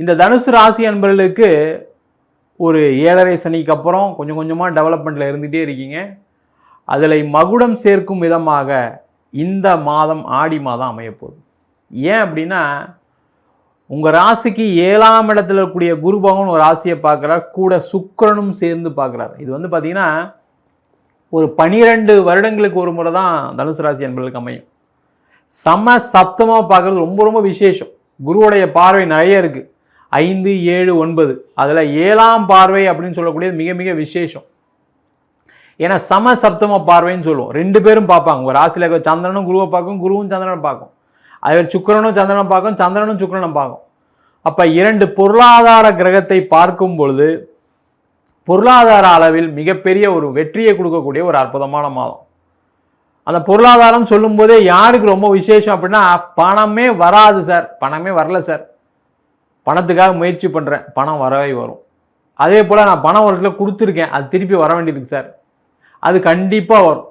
இந்த தனுசு ராசி அன்பர்களுக்கு ஒரு ஏழரை சனிக்கு அப்புறம் கொஞ்சம் கொஞ்சமாக டெவலப்மெண்ட்டில் இருந்துகிட்டே இருக்கீங்க. அதில் மகுடம் சேர்க்கும் விதமாக இந்த மாதம் ஆடி மாதம் அமையப்போகுது. ஏன் அப்படின்னா உங்கள் ராசிக்கு ஏழாம் இடத்துல இருக்கக்கூடிய குரு பகவான் ஒரு ராசியை பார்க்குறார் கூட சுக்கிரனும் சேர்ந்து பார்க்குறார். இது வந்து பார்த்திங்கன்னா ஒரு பனிரெண்டு வருடங்களுக்கு ஒரு முறை தான் தனுசு ராசி என்பதற்கு அமையும். சம சப்தமாக பார்க்குறது ரொம்ப ரொம்ப விசேஷம். குருவுடைய பார்வை நிறைய இருக்குது ஐந்து ஏழு ஒன்பது. அதில் ஏழாம் பார்வை அப்படின்னு சொல்லக்கூடியது மிக மிக விசேஷம். ஏன்னா சம சப்தம பார்வைன்னு சொல்லுவோம். ரெண்டு பேரும் பார்ப்பாங்க. ஒரு ராசியில் இருக்க சந்திரனும் குருவை பார்க்கும் குருவும் சந்திரனை பார்க்கும். அதே சுக்கரனும் சுக்கிரனும் சந்திரனை பார்க்கும் சந்திரனும் சுக்கரனும் பார்க்கும். அப்போ இரண்டு பொருளாதார கிரகத்தை பார்க்கும் பொழுது பொருளாதார அளவில் மிகப்பெரிய ஒரு வெற்றியை கொடுக்கக்கூடிய ஒரு அற்புதமான மாதம். அந்த பொருளாதாரம் சொல்லும்போதே யாருக்கு ரொம்ப விசேஷம் அப்படின்னா பணமே வராது சார். பணமே வரல சார். பணத்துக்காக முயற்சி பண்ணுறேன் பணம் வரவே வரும். அதே போல் நான் பணம் ஒரு இடத்துல கொடுத்துருக்கேன். அது திருப்பி வர வேண்டியதுக்கு சார். அது கண்டிப்பாக வரும்.